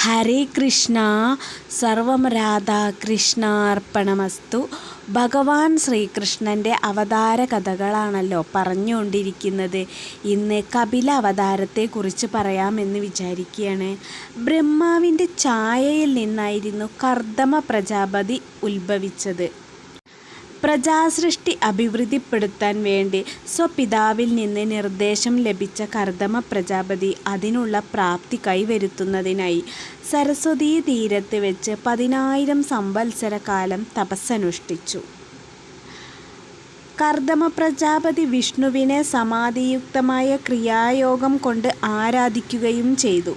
ഹരേ കൃഷ്ണ സർവം രാധാകൃഷ്ണാർപ്പണമസ്തു ഭഗവാൻ ശ്രീകൃഷ്ണന്റെ അവതാര കഥകളാണല്ലോ പറഞ്ഞുകൊണ്ടിരിക്കുന്നത്. ഇന്ന് കപില അവതാരത്തെക്കുറിച്ച് പറയാമെന്ന് വിചാരിക്കുകയാണ്. ബ്രഹ്മാവിന്റെ ഛായയിൽ നിന്നായിരുന്നു കർദമ പ്രജാപതി ഉത്ഭവിച്ചത്. പ്രജാസൃഷ്ടി അഭിവൃദ്ധിപ്പെടുത്താൻ വേണ്ടി സ്വപിതാവിൽ നിന്ന് നിർദ്ദേശം ലഭിച്ച കർദമ പ്രജാപതി അതിനുള്ള പ്രാപ്തി കൈവരുത്തുന്നതിനായി സരസ്വതീ തീരത്ത് വെച്ച് പതിനായിരം സംവത്സര കാലം തപസ്സനുഷ്ഠിച്ചു. കർദമ പ്രജാപതി വിഷ്ണുവിനെ സമാധിയുക്തമായ ക്രിയായോഗം കൊണ്ട് ആരാധിക്കുകയും ചെയ്തു.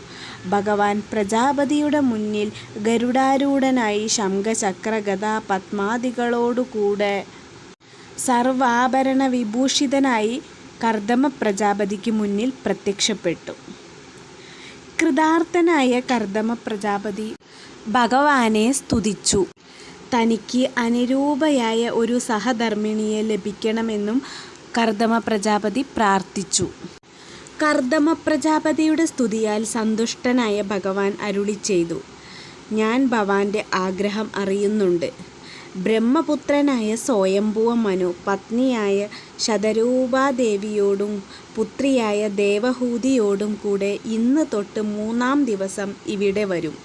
ഭഗവാൻ പ്രജാപതിയുടെ മുന്നിൽ ഗരുഡാരൂഢനായി ശംഖചക്ര ഗതാ പത്മാദികളോടുകൂടെ സർവാഭരണ വിഭൂഷിതനായി കർദമ പ്രജാപതിക്ക് മുന്നിൽ പ്രത്യക്ഷപ്പെട്ടു. കൃതാർത്ഥനായ കർദമ പ്രജാപതി ഭഗവാനെ സ്തുതിച്ചു. തനിക്ക് അനുരൂപയായ ഒരു സഹധർമ്മിണിയെ ലഭിക്കണമെന്നും കർദമ പ്രജാപതി പ്രാർത്ഥിച്ചു. കർദമ പ്രജാപതിയുടെ സ്തുതിയാൽ സന്തുഷ്ടനായ ഭഗവാൻ അരുളി ചെയ്തു. ഞാൻ ഭവാന്റെ ആഗ്രഹം അറിയുന്നുണ്ട്. ബ്രഹ്മപുത്രനായ സ്വയംഭുവ മനു പത്നിയായ ശതരൂപാദേവിയോടും പുത്രിയായ ദേവഹൂതിയോടും കൂടെ ഇന്ന് തൊട്ട് മൂന്നാം ദിവസം ഇവിടെ വരും.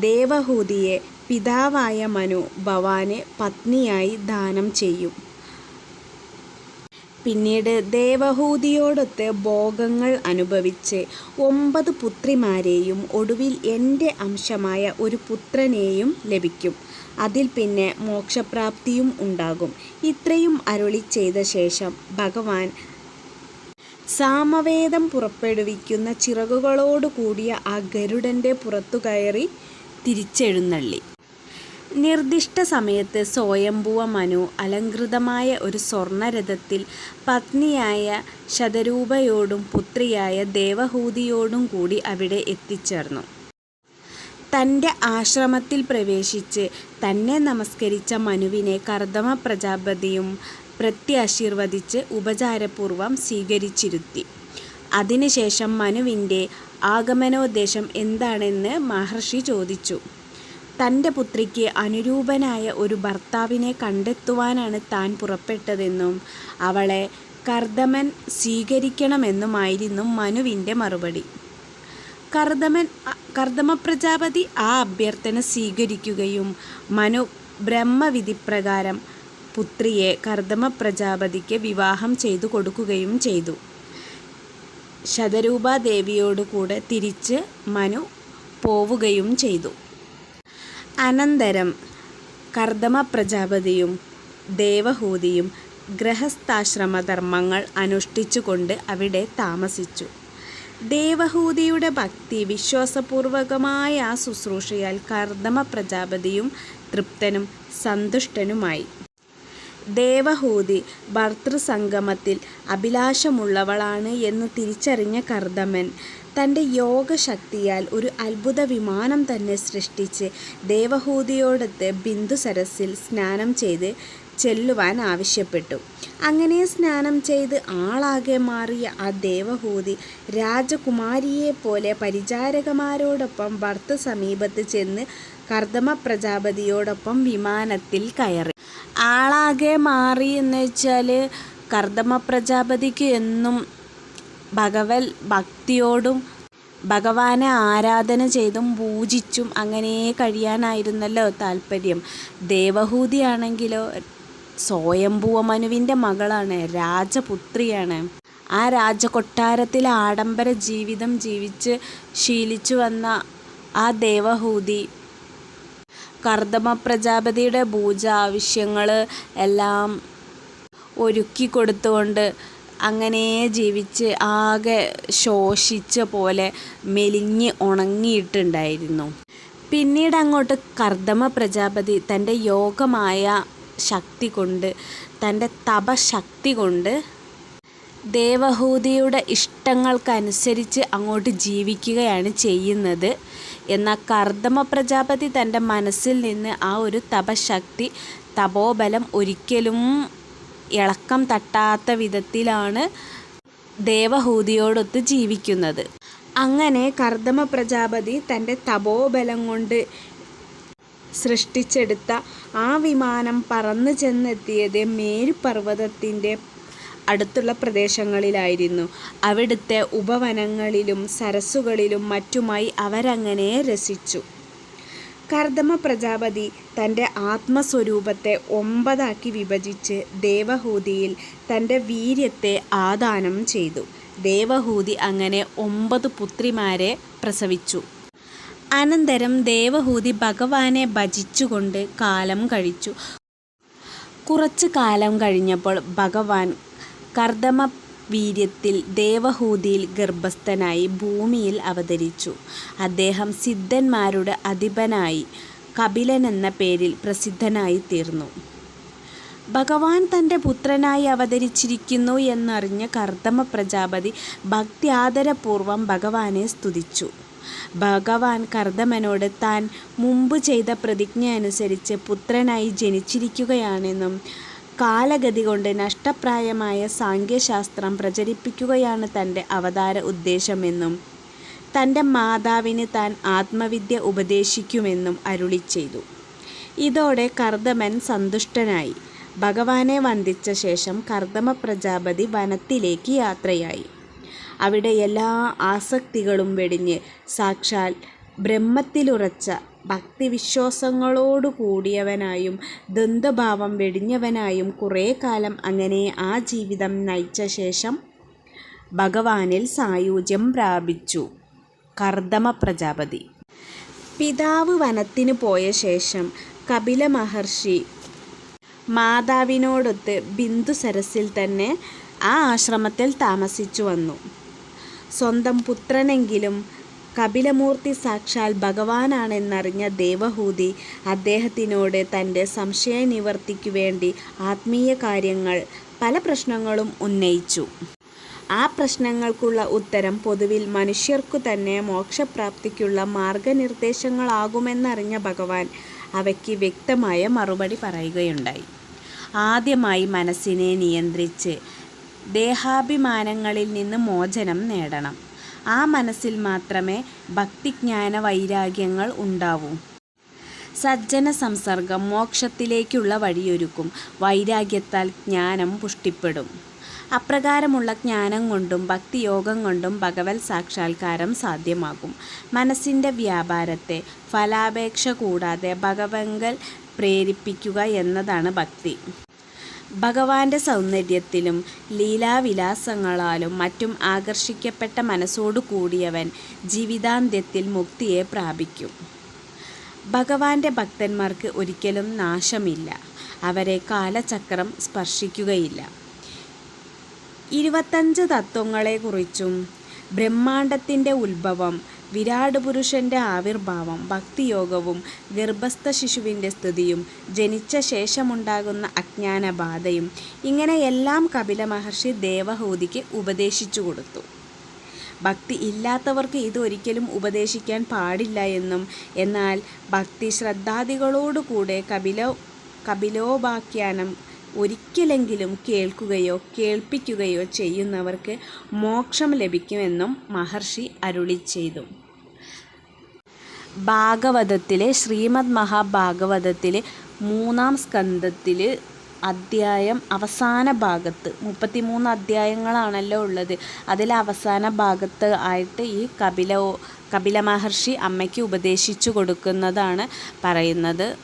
ദേവഹൂതിയെ പിതാവായ മനു ഭവാനെ പത്നിയായി ദാനം ചെയ്യും. പിന്നീട് ദേവഹൂതിയോടൊത്ത് ഭോഗങ്ങൾ അനുഭവിച്ച് ഒമ്പത് പുത്രിമാരെയും ഒടുവിൽ എന്റെ അംശമായ ഒരു പുത്രനെയും ലഭിക്കും. അതിൽ പിന്നെ മോക്ഷപ്രാപ്തിയും ഉണ്ടാകും. ഇത്രയും അരുളി ചെയ്ത ശേഷം ഭഗവാൻ സാമവേദം പുറപ്പെടുവിക്കുന്ന ചിറകുകളോടു കൂടിയ ആ ഗരുഡന്റെ പുറത്തു കയറി തിരിച്ചെഴുന്നള്ളി. നിർദ്ദിഷ്ട സമയത്ത് സ്വയംഭുവ മനു അലങ്കൃതമായ ഒരു സ്വർണരഥത്തിൽ പത്നിയായ ശതരൂപയോടും പുത്രിയായ ദേവഹൂതിയോടും കൂടി അവിടെ എത്തിച്ചേർന്നു. തന്റെ ആശ്രമത്തിൽ പ്രവേശിച്ച് തന്നെ നമസ്കരിച്ച മനുവിനെ കർദമ പ്രജാപതിയും പ്രത്യാശീർവദിച്ച് ഉപചാരപൂർവം സ്വീകരിച്ചിരുത്തി. അതിനുശേഷം മനുവിന്റെ ആഗമനോദ്ദേശം എന്താണെന്ന് മഹർഷി ചോദിച്ചു. തന്റെ പുത്രിക്ക് അനുരൂപനായ ഒരു ഭർത്താവിനെ കണ്ടെത്തുവാനാണ് താൻ പുറപ്പെട്ടതെന്നും അവളെ കർദമൻ സ്വീകരിക്കണമെന്നുമായിരുന്നു മനുവിന്റെ മറുപടി. കർദമൻ കർദമ പ്രജാപതി ആ അഭ്യർത്ഥന സ്വീകരിക്കുകയും മനു ബ്രഹ്മവിധിപ്രകാരം പുത്രിയെ കർദമ പ്രജാപതിക്ക് വിവാഹം ചെയ്തു കൊടുക്കുകയും ചെയ്തു. ശതരൂപ കൂടെ തിരിച്ച് മനു പോവുകയും ചെയ്തു. അനന്തരം കർദമ പ്രജാപതിയും ദേവഹൂതിയും ഗൃഹസ്ഥാശ്രമധർമ്മങ്ങൾ അനുഷ്ഠിച്ചുകൊണ്ട് അവിടെ താമസിച്ചു. ദേവഹൂതിയുടെ ഭക്തി വിശ്വാസപൂർവകമായ ആ ശുശ്രൂഷയാൽ കർദമ പ്രജാപതിയും തൃപ്തനും സന്തുഷ്ടനുമായി. ദേവഹൂതി ഭർതൃസംഗമത്തിൽ അഭിലാഷമുള്ളവളാണ് എന്ന് തിരിച്ചറിഞ്ഞ കർദമൻ തന്റെ യോഗശക്തിയാൽ ഒരു അത്ഭുത വിമാനം തന്നെ സൃഷ്ടിച്ച് ദേവഹൂതിയോടൊത്ത് ബിന്ദുസരസിൽ സ്നാനം ചെയ്ത് ചെല്ലുവാൻ ആവശ്യപ്പെട്ടു. അങ്ങനെ സ്നാനം ചെയ്ത് ആളാകെ മാറിയ ആ ദേവഹൂതി രാജകുമാരിയെപ്പോലെ പരിചാരകമാരോടൊപ്പം ഭർത്ത സമീപത്ത് ചെന്ന് കർദമ പ്രജാപതിയോടൊപ്പം വിമാനത്തിൽ കയറി. ആളാകെ മാറി എന്ന് വെച്ചാൽ കർദമ പ്രജാപതിക്ക് എന്നും ഭഗവത് ഭക്തിയോടും ഭഗവാനെ ആരാധന ചെയ്തും പൂജിച്ചും അങ്ങനെ കഴിയാനായിരുന്നല്ലോ താല്പര്യം. ദേവഹൂതിയാണെങ്കിലോ സ്വയംഭൂവ മനുവിന്റെ മകളാണ് രാജപുത്രിയാണ്. ആ രാജകൊട്ടാരത്തിൽ ആഡംബര ജീവിതം ജീവിച്ച് ശീലിച്ചു വന്ന ആ ദേവഹൂതി കർദമ പ്രജാപതിയുടെ പൂജ ആവശ്യങ്ങൾ എല്ലാം ഒരുക്കി കൊടുത്തുകൊണ്ട് അങ്ങനെ ജീവിച്ച് ആകെ ശോഷിച്ച പോലെ മെലിഞ്ഞ് ഉണങ്ങിയിട്ടുണ്ടായിരുന്നു. പിന്നീട് അങ്ങോട്ട് കർദമ പ്രജാപതി തന്റെ യോഗമായ ശക്തി കൊണ്ട് തന്റെ തപശക്തി കൊണ്ട് ദേവഹൂതിയുടെ ഇഷ്ടങ്ങൾക്കനുസരിച്ച് അങ്ങോട്ട് ജീവിക്കുകയാണ് ചെയ്യുന്നത്. എന്നാൽ കർദമ പ്രജാപതി തന്റെ മനസ്സിൽ നിന്ന് ആ ഒരു തപശക്തി തപോബലം ഒരിക്കലും ഇളക്കം തട്ടാത്ത വിധത്തിലാണ് ദേവഹൂതിയോടൊത്ത് ജീവിക്കുന്നത് അങ്ങനെ കർദമ പ്രജാപതി തന്റെ തപോബലം കൊണ്ട് സൃഷ്ടിച്ചെടുത്ത ആ വിമാനം പറന്നു ചെന്നെത്തിയത് മേരുപർവതത്തിന്റെ അടുത്തുള്ള പ്രദേശങ്ങളിലായിരുന്നു. അവിടുത്തെ ഉപവനങ്ങളിലും സരസ്സുകളിലും മറ്റുമായി അവരങ്ങനെ രസിച്ചു. കർദമ പ്രജാപതി തന്റെ ആത്മസ്വരൂപത്തെ ഒമ്പതാക്കി വിഭജിച്ച് ദേവഹൂതിയിൽ തന്റെ വീര്യത്തെ ആദാനം ചെയ്തു. ദേവഹൂതി അങ്ങനെ ഒമ്പത് പുത്രിമാരെ പ്രസവിച്ചു. അനന്തരം ദേവഹൂതി ഭഗവാനെ ഭജിച്ചുകൊണ്ട് കാലം കഴിച്ചു. കുറച്ചു കാലം കഴിഞ്ഞപ്പോൾ ഭഗവാൻ കർദമവീര്യത്തിൽ ദേവഹൂതിയിൽ ഗർഭസ്ഥനായി ഭൂമിയിൽ അവതരിച്ചു. അദ്ദേഹം സിദ്ധന്മാരുടെ അധിപനായി കപിലൻ എന്ന പേരിൽ പ്രസിദ്ധനായി തീർന്നു ഭഗവാൻ തന്റെ പുത്രനായി അവതരിച്ചിരിക്കുന്നു എന്നറിഞ്ഞ കർദമ പ്രജാപതി ഭക്തിയാദരപൂർവം ഭഗവാനെ സ്തുതിച്ചു. ഭഗവാൻ കർദമനോട് താൻ മുമ്പ് ചെയ്ത പ്രതിജ്ഞ അനുസരിച്ച് പുത്രനായി ജനിച്ചിരിക്കുകയാണെന്നും കാലഗതികൊണ്ട് നഷ്ടപ്രായമായ സാംഖ്യശാസ്ത്രം പ്രചരിപ്പിക്കുകയാണ് തന്റെ അവതാര ഉദ്ദേശമെന്നും തന്റെ മാതാവിന് താൻ ആത്മവിദ്യ ഉപദേശിക്കുമെന്നും അരുളി ചെയ്തു ഇതോടെ കർദമൻ സന്തുഷ്ടനായി. ഭഗവാനെ വന്ദിച്ച ശേഷം കർദമ പ്രജാപതി വനത്തിലേക്ക് യാത്രയായി. അവിടെ എല്ലാ ആസക്തികളും വെടിഞ്ഞ് സാക്ഷാൽ ബ്രഹ്മത്തിലുറച്ച ഭക്തിവിശ്വാസങ്ങളോടുകൂടിയവനായും ദന്തഭാവം വെടിഞ്ഞവനായും കുറേ കാലം അങ്ങനെ ആ ജീവിതം നയിച്ച ശേഷം ഭഗവാനിൽ സായുജ്യം പ്രാപിച്ചു. കർദമ പ്രജാപതി പിതാവ് വനത്തിനു പോയ ശേഷം കപില മഹർഷി മാതാവിനോടൊത്ത് ബിന്ദുസരസ്സിൽ തന്നെ ആ ആശ്രമത്തിൽ താമസിച്ചു വന്നു. സ്വന്തം പുത്രനെങ്കിലും കപിലമൂർത്തി സാക്ഷാൽ ഭഗവാനാണെന്നറിഞ്ഞ ദേവഹൂതി അദ്ദേഹത്തിനോട് തന്റെ സംശയ നിവർത്തിക്കു വേണ്ടി ആത്മീയ കാര്യങ്ങൾ പല പ്രശ്നങ്ങളും ഉന്നയിച്ചു. ആ പ്രശ്നങ്ങൾക്കുള്ള ഉത്തരം പൊതുവിൽ മനുഷ്യർക്കു തന്നെ മോക്ഷപ്രാപ്തിക്കുള്ള മാർഗനിർദ്ദേശങ്ങളാകുമെന്നറിഞ്ഞ ഭഗവാൻ അവയ്ക്ക് വ്യക്തമായ മറുപടി പറയുകയുണ്ടായി. ആദ്യമായി മനസ്സിനെ നിയന്ത്രിച്ച് ദേഹാഭിമാനങ്ങളിൽ നിന്ന് മോചനം നേടണം. ആ മനസ്സിൽ മാത്രമേ ഭക്തിജ്ഞാന വൈരാഗ്യങ്ങൾ ഉണ്ടാവൂ. സജ്ജന സംസർഗം മോക്ഷത്തിലേക്കുള്ള വഴിയൊരുക്കും. വൈരാഗ്യത്താൽ ജ്ഞാനം പുഷ്ടിപ്പെടും. അപ്രകാരമുള്ള ജ്ഞാനം കൊണ്ടും ഭക്തിയോഗം കൊണ്ടും ഭഗവത് സാക്ഷാത്കാരം സാധ്യമാകും. മനസ്സിന്റെ വ്യാപാരത്തെ ഫലാപേക്ഷ കൂടാതെ ഭഗവങ്കൽ പ്രേരിപ്പിക്കുക എന്നതാണ് ഭക്തി. ഭഗവാന്റെ സൗന്ദര്യത്തിലും ലീലാവിലാസങ്ങളാലും മറ്റും ആകർഷിക്കപ്പെട്ട മനസ്സോടു കൂടിയവൻ ജീവിതാന്ത്യത്തിൽ മുക്തിയെ പ്രാപിക്കും. ഭഗവാന്റെ ഭക്തന്മാർക്ക് ഒരിക്കലും നാശമില്ല. അവരെ കാലചക്രം സ്പർശിക്കുകയില്ല. ഇരുപത്തഞ്ച് തത്വങ്ങളെക്കുറിച്ചും ബ്രഹ്മാണ്ടത്തിന്റെ ബ്രഹ്മാണ്ഡത്തിന്റെ ഉദ്ഭവം, വിരാട്പുരുഷന്റെ ആവിർഭാവം, ഭക്തിയോഗവും ഗർഭസ്ഥ ശിശുവിന്റെ സ്ഥിതിയും ജനിച്ച ശേഷമുണ്ടാകുന്ന അജ്ഞാനബാധയും ഇങ്ങനെയെല്ലാം കപില മഹർഷി ദേവഹൂതിക്ക് ഉപദേശിച്ചു കൊടുത്തു ഭക്തി ഇല്ലാത്തവർക്ക് ഇതൊരിക്കലും ഉപദേശിക്കാൻ പാടില്ല എന്നും എന്നാൽ ഭക്തി ശ്രദ്ധാദികളോടുകൂടെ കപില കപിലോപാഖ്യാനം ഒരിക്കലെങ്കിലും കേൾക്കുകയോ കേൾപ്പിക്കുകയോ ചെയ്യുന്നവർക്ക് മോക്ഷം ലഭിക്കുമെന്നും മഹർഷി അരുളിച്ചെയ്തു. ഭാഗവതത്തിലെ ശ്രീമദ് മഹാഭാഗവതത്തിലെ മൂന്നാം സ്കന്ധത്തിൽ അദ്ധ്യായം അവസാന ഭാഗത്ത് മുപ്പത്തിമൂന്ന് അദ്ധ്യായങ്ങളാണല്ലോ ഉള്ളത്. അതിൽ അവസാന ഭാഗത്ത് ആയിട്ട് ഈ കപില കപില മഹർഷി അമ്മയ്ക്ക് ഉപദേശിച്ചു കൊടുക്കുന്നതാണ് പറയുന്നത്.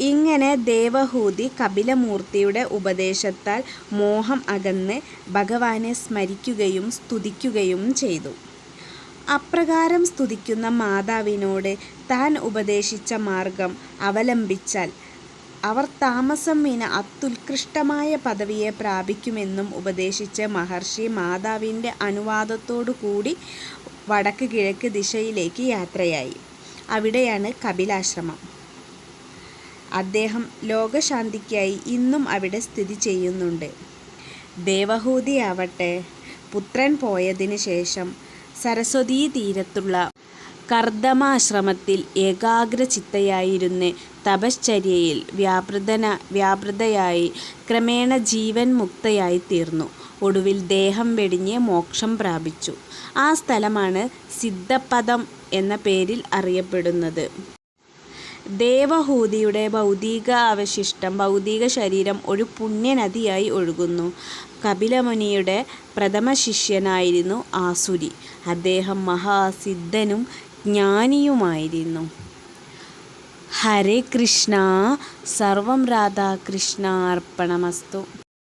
ഇങ്ങനെ ദേവഹൂതി കപിലമൂർത്തിയുടെ ഉപദേശത്താൽ മോഹം അകന്ന് ഭഗവാനെ സ്മരിക്കുകയും സ്തുതിക്കുകയും ചെയ്തു. അപ്രകാരം സ്തുതിക്കുന്ന മാതാവിനോട് താൻ ഉപദേശിച്ച മാർഗം അവലംബിച്ചാൽ അവർ താമസം വീണ അത്യുത്കൃഷ്ടമായ പദവിയെ പ്രാപിക്കുമെന്നും ഉപദേശിച്ച മഹർഷി മാതാവിന്റെ അനുവാദത്തോടുകൂടി വടക്ക് കിഴക്ക് ദിശയിലേക്ക് യാത്രയായി. അവിടെയാണ് കപിലാശ്രമം. അദ്ദേഹം ലോകശാന്തിക്കായി ഇന്നും അവിടെ സ്ഥിതി ചെയ്യുന്നുണ്ട്. ദേവഹൂതിയാവട്ടെ പുത്രൻ പോയതിനു ശേഷം സരസ്വതീതീരത്തുള്ള കർദമാശ്രമത്തിൽ ഏകാഗ്രചിത്തയായിരുന്ന് തപശ്ചര്യയിൽ വ്യാപൃതന വ്യാപൃതയായി ക്രമേണ ജീവൻ മുക്തയായിത്തീർന്നു ഒടുവിൽ ദേഹം വെടിഞ്ഞ് മോക്ഷം പ്രാപിച്ചു. ആ സ്ഥലമാണ് സിദ്ധപദം എന്ന പേരിൽ അറിയപ്പെടുന്നത്. ദേവഹൂതിയുടെ ഭൗതിക അവശിഷ്ടം ഭൗതിക ശരീരം ഒരു പുണ്യനദിയായി ഒഴുകുന്നു. കപിലമുനിയുടെ പ്രഥമ ശിഷ്യനായിരുന്നു ആസുരി. അദ്ദേഹം മഹാസിദ്ധനും ജ്ഞാനിയുമായിരുന്നു. ഹരേ കൃഷ്ണ സർവം രാധാകൃഷ്ണാർപ്പണമസ്തു